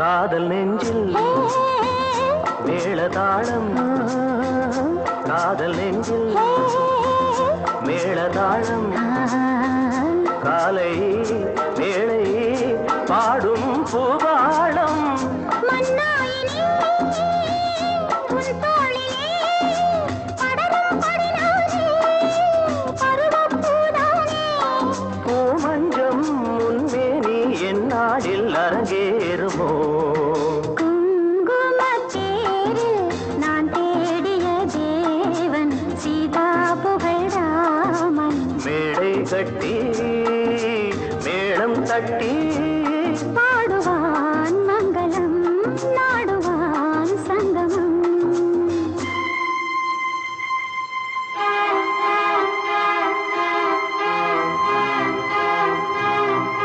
காதல் நெஞ்சில் மேளதாளம். காதல் நெஞ்சில் மேளதாளம். காலை வேளை பாடும் பூவாளம் பூமஞ்சம் முன்மேனி என் நாடில் அரங்கேறுமோ? கட்டி மேளம் தட்டி